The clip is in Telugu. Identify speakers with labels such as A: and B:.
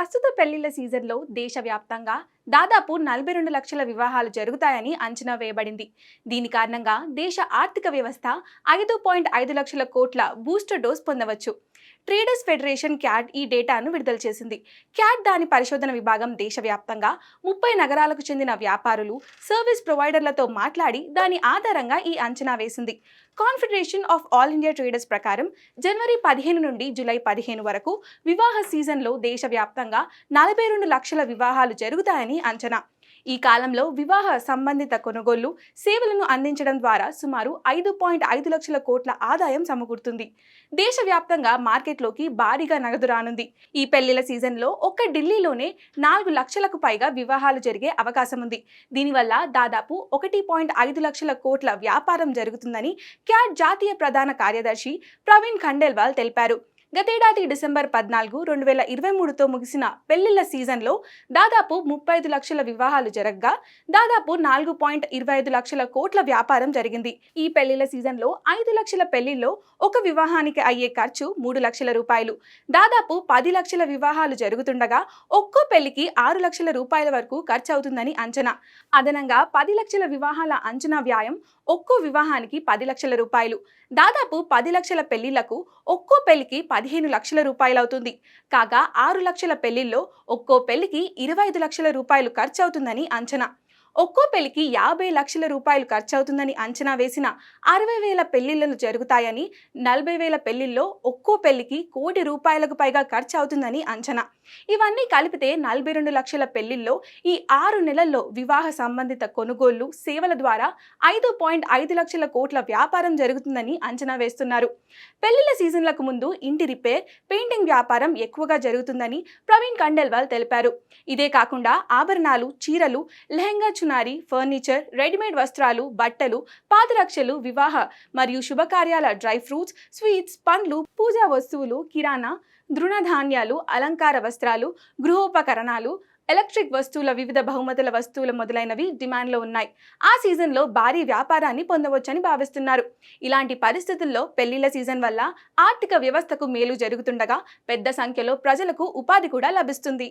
A: ప్రస్తుత పెళ్ళిళ్ళ సీజన్లో దేశవ్యాప్తంగా దాదాపు నలభై రెండు లక్షల వివాహాలు జరుగుతాయని అంచనా వేయబడింది. దీని కారణంగా దేశ ఆర్థిక వ్యవస్థ ఐదు పాయింట్ ఐదు లక్షల కోట్ల బూస్టర్ డోస్ పొందవచ్చు. ట్రేడర్స్ ఫెడరేషన్ క్యాట్ ఈ డేటాను విడుదల చేసింది. క్యాట్ దాని పరిశోధన విభాగం దేశవ్యాప్తంగా ముప్పై నగరాలకు చెందిన వ్యాపారులు సర్వీస్ ప్రొవైడర్లతో మాట్లాడి దాని ఆధారంగా ఈ అంచనా వేసింది. Confederation of all India traders ప్రకారం జనవరి పదిహేను నుండి జూలై పదిహేను వరకు వివాహ సీజన్లో దేశవ్యాప్తంగా నలభై రెండు లక్షల వివాహాలు జరుగుతాయని అంచనా. ఈ కాలంలో వివాహ సంబంధిత కొనుగోళ్ళు సేవలను అందించడం ద్వారా సుమారు ఐదు పాయింట్ ఐదు లక్షల కోట్ల ఆదాయం సమకూరుతుంది. దేశవ్యాప్తంగా మార్కెట్లోకి భారీగా నగదు రానుంది. ఈ పెళ్ళిల సీజన్లో ఒక్క ఢిల్లీలోనే నాలుగు లక్షలకు పైగా వివాహాలు జరిగే అవకాశం ఉంది. దీనివల్ల దాదాపు ఒకటి పాయింట్ ఐదు లక్షల కోట్ల వ్యాపారం జరుగుతుందని క్యాట్ జాతీయ ప్రధాన కార్యదర్శి ప్రవీణ్ ఖండేల్వాల్ తెలిపారు. గతేడాది డిసెంబర్ పద్నాలుగు రెండు వేల ఇరవై మూడుతో ముగిసిన పెళ్ళిళ్ళ సీజన్లో దాదాపు ముప్పై ఐదు లక్షల వివాహాలు జరగగా దాదాపు నాలుగు పాయింట్ ఇరవై ఐదు లక్షల కోట్ల వ్యాపారం జరిగింది. ఈ పెళ్ళిళ్ళ సీజన్లో ఐదు లక్షల పెళ్ళిల్లో ఒక వివాహానికి అయ్యే ఖర్చు మూడు లక్షల రూపాయలు. దాదాపు పది లక్షల వివాహాలు జరుగుతుండగా ఒక్కో పెళ్ళికి ఆరు లక్షల రూపాయల వరకు ఖర్చు అవుతుందని అంచనా. అదనంగా పది లక్షల వివాహాల అంచనా వ్యాయం ఒక్కో వివాహానికి పది లక్షల రూపాయలు. దాదాపు పది లక్షల పెళ్ళిళ్ళకు ఒక్కో పెళ్ళికి పదిహేను లక్షల రూపాయలవుతుంది. కాగా ఆరు లక్షల పెళ్ళిల్లో ఒక్కో పెళ్ళికి ఇరవై ఐదు లక్షల రూపాయలు ఖర్చు అవుతుందని అంచనా. ఒక్కో పెళ్ళికి యాభై లక్షల రూపాయలు ఖర్చు అవుతుందని అంచనా వేసిన అరవై వేల పెళ్ళిళ్ళను జరుగుతాయని నలభై వేల పెళ్ళిల్లో ఒక్కో పెళ్ళికి కోటి రూపాయలకు పైగా ఖర్చు అవుతుందని అంచనా. ఇవన్నీ కలిపితే నలభై రెండు లక్షల పెళ్ళిల్లో ఈ ఆరు నెలల్లో వివాహ సంబంధిత కొనుగోళ్ళు సేవల ద్వారా ఐదు పాయింట్ ఐదు లక్షల కోట్ల వ్యాపారం జరుగుతుందని అంచనా వేస్తున్నారు. పెళ్ళిళ్ళ సీజన్లకు ముందు ఇంటి రిపేర్ పెయింటింగ్ వ్యాపారం ఎక్కువగా జరుగుతుందని ప్రవీణ్ కండెల్వాల్ తెలిపారు. ఇదే కాకుండా ఆభరణాలు చీరలు లెహంగా చునారి ఫర్నిచర్ రెడీమేడ్ వస్త్రాలు బట్టలు పాదరక్షలు వివాహ మరియు శుభకార్యాల డ్రై ఫ్రూట్స్ స్వీట్స్ పండ్లు పూజా వస్తువులు కిరాణా దృఢధాన్యాలు అలంకార వస్త్రాలు గృహోపకరణాలు ఎలక్ట్రిక్ వస్తువుల వివిధ బహుమతుల వస్తువులు మొదలైనవి డిమాండ్లో ఉన్నాయి. ఆ సీజన్లో భారీ వ్యాపారాన్ని పొందవచ్చని భావిస్తున్నారు. ఇలాంటి పరిస్థితుల్లో పెళ్ళిళ్ళ సీజన్ వల్ల ఆర్థిక వ్యవస్థకు మేలు జరుగుతుండగా పెద్ద సంఖ్యలో ప్రజలకు ఉపాధి కూడా లభిస్తుంది.